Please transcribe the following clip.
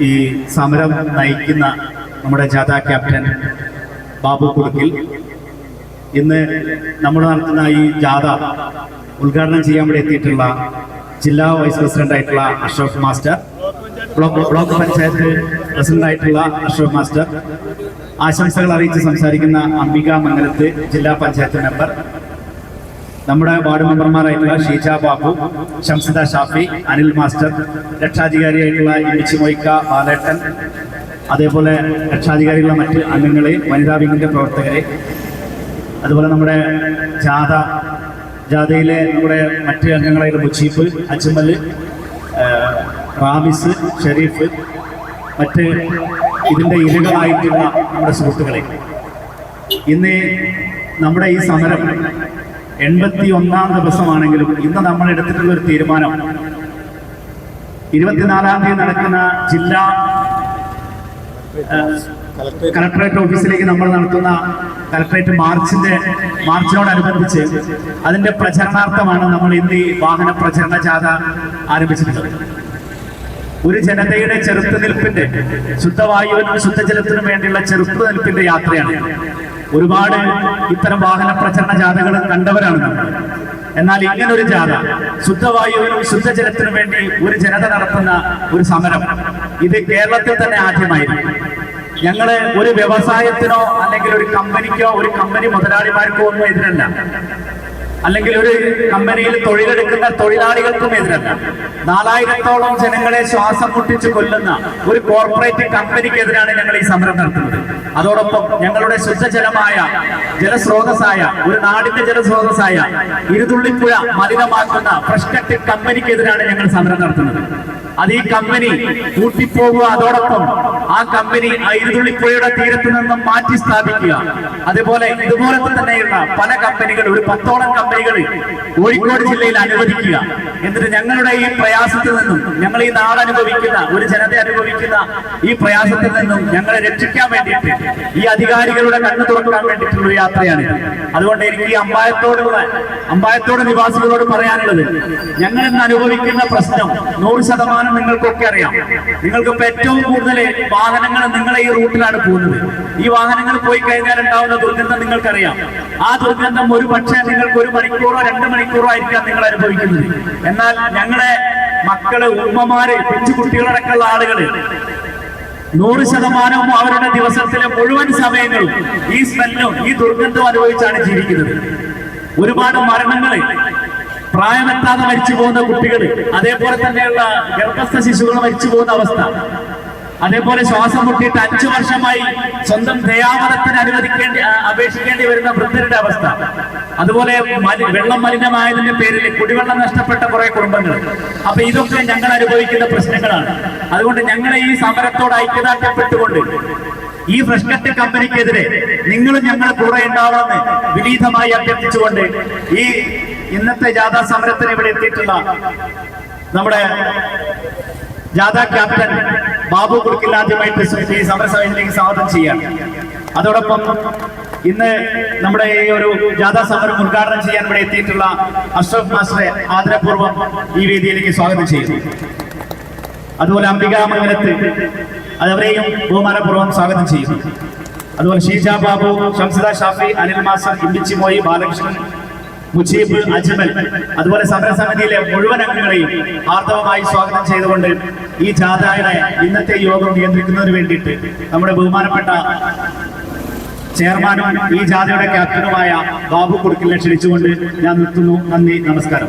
ഈ സമരം നയിക്കുന്ന നമ്മുടെ ജാഥ ക്യാപ്റ്റൻ ബാബു കുടുക്കിൽ. ഇന്ന് നമ്മൾ നടത്തുന്ന ഈ ജാഥ ഉദ്ഘാടനം ചെയ്യാൻ വേണ്ടി എത്തിയിട്ടുള്ള ജില്ലാ വൈസ് പ്രസിഡന്റ് ആയിട്ടുള്ള Ashraf master block block panchayat president ആയിട്ടുള്ള അഷ്റഫ് മാസ്റ്റർ ആശംസകൾ അറിയിച്ച് സംസാരിക്കുന്ന അംബിക മംഗലത്ത് ജില്ലാ പഞ്ചായത്ത് മെമ്പർ നമ്മുടെ വാർഡ് മെമ്പർമാരായിട്ടുള്ള ഷീജ ബാബു ഷംസിദ ഷാഫി അനിൽ മാസ്റ്റർ രക്ഷാധികാരിയായിട്ടുള്ള ഇമിച്ചി മൊയ്ക്ക ബാലേട്ടൻ അതേപോലെ രക്ഷാധികാരികളുടെ മറ്റ് അംഗങ്ങളെ വനിതാ വിംഗിന്റെ പ്രവർത്തകരെ അതുപോലെ നമ്മുടെ ജാഥ ജാഥയിലെ നമ്മുടെ മറ്റ് അംഗങ്ങളായിട്ട് മുച്ചീഫ് അജ്മൽ റാമിസ് ഷെരീഫ് മറ്റ് ഇതിന്റെ ഇരകളായിട്ടുള്ള നമ്മുടെ സുഹൃത്തുക്കളെ. ഇന്ന് നമ്മുടെ ഈ സമരം എൺപത്തി ഒന്നാം ദിവസമാണെങ്കിലും ഇന്ന് നമ്മൾ എടുത്തിട്ടുള്ള ഒരു തീരുമാനം. ഇരുപത്തിനാലാം തീയതി നടക്കുന്ന ജില്ലാ കലക്ടറേറ്റ് ഓഫീസിലേക്ക് നമ്മൾ നടത്തുന്ന കലക്ടറേറ്റ് മാർച്ചിന്റെ മാർച്ചിനോടനുബന്ധിച്ച് അതിന്റെ പ്രചരണാർത്ഥമാണ് നമ്മൾ ഇന്ന് ഈ വാഹന പ്രചരണ ജാഥ ആരംഭിച്ചിട്ടുള്ളത്. ഒരു ജനതയുടെ ചെറുത്തുനിൽപ്പിന്റെ ശുദ്ധവായുവിനും ശുദ്ധജലത്തിനും വേണ്ടിയുള്ള ചെറുത്തുനിൽപ്പിന്റെ യാത്രയാണ്. ഒരുപാട് ഇത്തരം വാഹന പ്രചരണ ജാഥകൾ കണ്ടവരാണ് എന്നാൽ ഇങ്ങനൊരു ജാഥ ശുദ്ധവായുവിനും ശുദ്ധജലത്തിനും വേണ്ടി ഒരു ജനത നടത്തുന്ന ഒരു സമരം ഇത് കേരളത്തിൽ തന്നെ ആദ്യമായിരുന്നു. ഞങ്ങൾ ഒരു വ്യവസായത്തിനോ അല്ലെങ്കിൽ ഒരു കമ്പനിക്കോ ഒരു കമ്പനി മുതലാളിമാർക്കോ ഒന്നും എതിരല്ല. അല്ലെങ്കിൽ ഒരു കമ്പനിയിൽ തൊഴിലെടുക്കുന്ന തൊഴിലാളികൾക്കും എതിരല്ല. നാലായിരത്തോളം ജനങ്ങളെ ശ്വാസം മുട്ടിച്ച് കൊല്ലുന്ന ഒരു കോർപ്പറേറ്റ് കമ്പനിക്കെതിരാണ് ഞങ്ങൾ ഈ സമരം നടത്തുന്നത്. അതോടൊപ്പം ഞങ്ങളുടെ ശുദ്ധജലമായ ജലസ്രോതസ്സായ ഒരു നാടിന്റെ ജലസ്രോതസ്സായ ഇരുതുള്ളിപ്പുഴ മലിനമാക്കുന്ന പ്രശ്നത്തിൽ കമ്പനിക്കെതിരാണ് ഞങ്ങൾ സമരം നടത്തുന്നത്. അത് ഈ കമ്പനി കൂട്ടിപ്പോകുക അതോടൊപ്പം ആ കമ്പനി ഇരുതുള്ളിപ്പുഴയുടെ തീരത്ത് നിന്നും മാറ്റി സ്ഥാപിക്കുക. അതുപോലെ ഇതുപോലത്തെ തന്നെയുള്ള പല കമ്പനികൾ ഒരു പത്തോളം കമ്പനികൾ കോഴിക്കോട് ജില്ലയിൽ അനുവദിക്കുക. എന്നിട്ട് ഞങ്ങളുടെ ഈ പ്രയാസത്തിൽ നിന്നും ഞങ്ങൾ ഈ നാട് അനുഭവിക്കുന്ന ഒരു ജനത അനുഭവിക്കുന്ന ഈ പ്രയാസത്തിൽ നിന്നും ഞങ്ങളെ രക്ഷിക്കാൻ വേണ്ടിയിട്ട് ഈ അധികാരികളുടെ കണ്ണു തുറക്കാൻ വേണ്ടിയിട്ടുള്ള ഒരു യാത്രയാണ് അതുകൊണ്ട് എനിക്ക് ഈ അമ്പായത്തോടുള്ള അമ്പായത്തോട് നിവാസികളോട് പറയാനുള്ളത് ഞങ്ങൾ ഇന്ന് അനുഭവിക്കുന്ന പ്രശ്നം നൂറ് ശതമാനം നിങ്ങൾക്കൊക്കെ അറിയാം. നിങ്ങൾക്ക് നിങ്ങൾക്കിപ്പോ ഏറ്റവും കൂടുതൽ വാഹനങ്ങൾ നിങ്ങളെ ഈ റൂട്ടിലാണ് പോകുന്നത്. ഈ വാഹനങ്ങൾ പോയി കഴിഞ്ഞാൽ ഉണ്ടാവുന്ന ദുർഗന്ധം നിങ്ങൾക്കറിയാം. ആ ദുർഗന്ധം ഒരു പക്ഷേ നിങ്ങൾക്ക് ഒരു മണിക്കൂറോ രണ്ട് മണിക്കൂറോ ആയിരിക്കാം നിങ്ങൾ അനുഭവിക്കുന്നത്. എന്നാൽ ഞങ്ങളെ മക്കൾ ഉമ്മമാര് കൊച്ചു കുട്ടികളടക്കമുള്ള ആളുകൾ നൂറ് ശതമാനവും അവരുടെ ദിവസത്തിലെ മുഴുവൻ സമയങ്ങളും ഈ സ്മെല്ലും ഈ ദുർഗന്ധവും അനുഭവിച്ചാണ് ജീവിക്കുന്നത്. ഒരുപാട് മരണങ്ങൾ പ്രായമെത്താതെ മരിച്ചു പോകുന്ന കുട്ടികൾ അതേപോലെ തന്നെയുള്ള ഗർഭസ്ഥ ശിശുകൾ മരിച്ചു പോകുന്ന അവസ്ഥ. അതേപോലെ ശ്വാസം മുട്ടിയിട്ട് അഞ്ചു വർഷമായി സ്വന്തം ദയാവധത്തിന് അനുവദിക്കേണ്ടി അപേക്ഷിക്കേണ്ടി വരുന്ന വൃദ്ധരുടെ അവസ്ഥ. അതുപോലെ വെള്ളം മലിനമായതിന്റെ പേരിൽ കുടിവെള്ളം നഷ്ടപ്പെട്ട കുറെ കുടുംബങ്ങൾ അപ്പൊ ഇതൊക്കെ ഞങ്ങൾ അനുഭവിക്കുന്ന പ്രശ്നങ്ങളാണ്. അതുകൊണ്ട് ഞങ്ങളെ ഈ സമരത്തോട് ഐക്യദാർഢ്യപ്പെട്ടുകൊണ്ട് ഈ ഫ്രഷ്കറ്റ് കമ്പനിക്കെതിരെ നിങ്ങളും ഞങ്ങൾ കൂടെ ഉണ്ടാവണമെന്ന് വിനീതമായി അഭ്യർത്ഥിച്ചുകൊണ്ട് ഈ ഇന്നത്തെ ജാഥാ സമരത്തിന് ഇവിടെ എത്തിയിട്ടുള്ള നമ്മുടെ ജാഥാ ക്യാപ്റ്റൻ ബാബു കുറുക്കിൽ ആദ്യമായിട്ട് ഈ സമരസമിതിയിലേക്ക് സ്വാഗതം ചെയ്യാം. അതോടൊപ്പം ഇന്ന് നമ്മുടെ ഈ ഒരു ജാഥാ സമരം ഉദ്ഘാടനം ചെയ്യാൻ ഇവിടെ എത്തിയിട്ടുള്ള അഷ്റഫ് മാസ്റ്ററെ ആദരപൂർവം ഈ വേദിയിലേക്ക് സ്വാഗതം ചെയ്യുന്നു അതുപോലെ അംബിക മംഗലത്ത് അതവരെയും ബഹുമാനപൂർവം സ്വാഗതം ചെയ്യുന്നു അതുപോലെ ഷീജ ബാബു ഷംസിദ ഷാഫി അനിൽ മാസം ഇമ്പിച്ചിമോയി ബാലകൃഷ്ണൻ മുജീബ് അജ്മൽ. അതുപോലെ സമരസമിതിയിലെ മുഴുവൻ അംഗങ്ങളെയും ആർത്തവമായി സ്വാഗതം ചെയ്തുകൊണ്ട് ഈ ജാഥയുടെ ഇന്നത്തെ യോഗം നിയന്ത്രിക്കുന്നതിന് വേണ്ടിയിട്ട് നമ്മുടെ ബഹുമാനപ്പെട്ട ചെയർമാനും ഈ ജാഥയുടെ ക്യാപ്റ്റനുമായ ബാബു കുടുക്കിലിനെ ക്ഷണിച്ചുകൊണ്ട് ഞാൻ നിർത്തുന്നു. നന്ദി നമസ്കാരം.